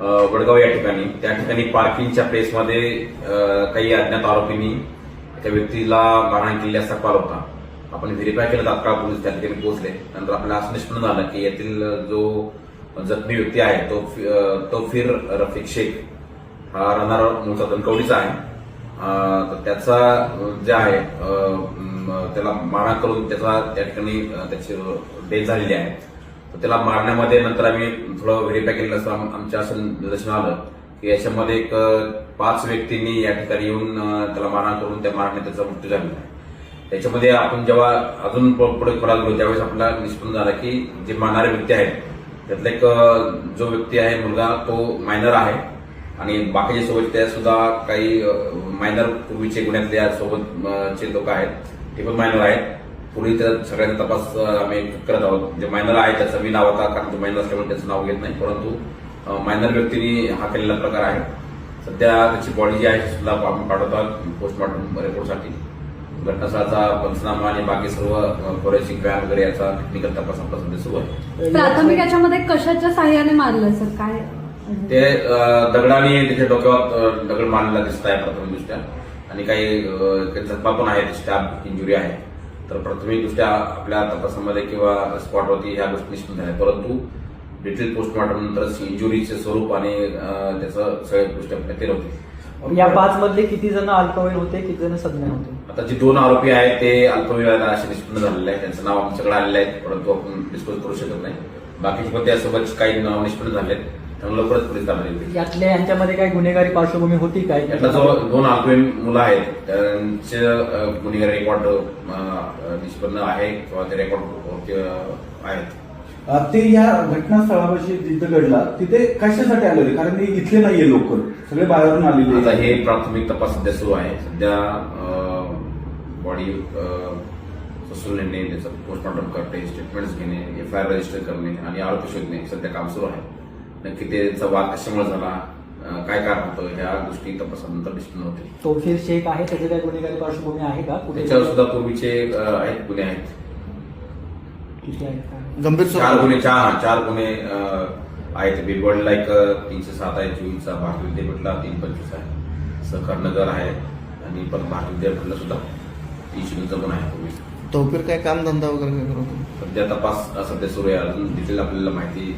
वडगाव या ठिकाणी. त्या ठिकाणी पार्किंगच्या प्लेसमध्ये काही अज्ञात आरोपींनी त्या व्यक्तीला मारहाण केली असा कॉल होता. आपण व्हेरीफाय केलं तात्काळ पोलीस त्या ठिकाणी पोहोचले. नंतर आपल्याला असं निष्पन्न झालं की यातील जो जखमी व्यक्ती आहे तो फि- तो फिर रफिक शेख. हा राहणार मूळचा दणकवडीचा आहे. तर त्याचा जे आहे त्याला मारहाण करून त्याचा त्या ठिकाणी त्याची डेथ झालेली आहे. त्याला मारण्यामध्ये नंतर आम्ही थोडं व्हेरीफाय केलं असं आमच्या असं निदर्शन आलं की याच्यामध्ये एक पाच व्यक्तींनी या ठिकाणी येऊन त्याला मारहाण करून त्या मारण्यात त्याचा मृत्यू झालेला आहे. त्याच्यामध्ये आपण जेव्हा अजून पुढे खोलात गेलो त्यावेळेस आपल्याला निष्पन्न झाला की जे मारणारे व्यक्ती आहेत त्यातला एक जो व्यक्ती आहे मुलगा तो मायनर आहे. आणि बाकीचे सोबत त्या सुद्धा काही मायनर पूर्वीचे गुन्ह्यातल्या सोबतचे लोक आहेत ते पण मायनर आहेत. पूर्वी त्या सगळ्यांचा तपास आम्ही करत आहोत. जे मायनर आहे त्याचं मी नाव आता कारण तो मायनर असल्यामुळे त्याचं नाव घेत नाही. परंतु मायनर व्यक्तीने हा केलेला प्रकार आहे. सध्या त्याची बॉडी जी आहे सुद्धा आपण पाठवतो पोस्टमॉर्टम रिपोर्टसाठी घटनास्थळाचा पंचनामा आणि बाकी सर्व फॉरेन्सिक व्हॅन वगैरे याचा टेक्निकल तपास आपला सध्या सुरू आहे. प्राथमिक याच्यामध्ये कशाच्या साह्याने मारलं सर? काय? ते दगडाने त्याच्या डोक्यावर दगड मारलेला दिसत आहे प्राथमिकदृष्ट्या आणि काही जखमा पण आहेत स्टॅब इंजुरी आहे. तर प्राथमिकदृष्ट्या आपल्या तपासामध्ये किंवा स्पॉटवरती ह्या गोष्टी निष्पन्न झाल्या. परंतु डिटेल पोस्टमॉर्टम नंतर इंजुरीचे स्वरूप आणि त्याचं सगळ्या गोष्टी आपल्या ते होते या पाच मधले किती जण अल्पवयीन होते किती जण सज्ञ होते आता जे दोन आरोपी आहेत ते अल्पविवाह असे निष्पन्न झालेले आहेत. त्यांचं नाव आमच्याकडे आलेलं आहे परंतु आपण डिस्क्लोज करू शकत नाही. बाकीचे पण त्यासोबत काही नाव निष्पन्न झालेत. त्यामुळे लवकरच पोलीस कारवाई होईल. यातल्या यांच्यामध्ये काही गुन्हेगारी पार्श्वभूमी होती काय? यातला जो दोन अल्पवयीन मुलं आहेत त्यांचे गुन्हेगार रेकॉर्ड निष्पन्न आहे किंवा ते रेकॉर्ड आहेत. ते या घटनास्थळापाशी जिथं घडला तिथे कशासाठी आले होते कारण हे इथले नाहीये लोक. सगळे बाहेरून आलेले आता हे प्राथमिक तपास सध्या सुरू आहे. सध्या बॉडी ससून नेणे त्याचं पोस्टमॉर्टम करणे स्टेटमेंट्स घेणे एफ आय आर रजिस्टर करणे आणि आरोपी शोधणे सध्या काम सुरू आहे. नक्की त्याचा वाद कशामुळे झाला? काय कारण होतं? ह्या गोष्टी तपासानंतर निष्पन्न होतील. तोफीर शेख आहे त्याचे काही गुन्हेगारी पार्श्वभूमी आहे का? कुठे त्याच्यावर सुद्धा पूर्वीचे आहेत गुन्हे आहेत. किती काय? गंभीर चार गुन्हे चार चार गुन्हे आहेत. बिबवडला एक तीनशे सात आहे चोवीसचा भारत विद्यापीठला तीन पंचवीस आहे सहकार नगर आहे आणि पण भारत विद्यापीठला सुद्धा तीनशे गुन्हा पण आहे पूर्वी तोफीर काय काम धंदा वगैरे काय करत? सध्या तपास सध्या सुरू आहे. अजून डिटेल आपल्याला माहिती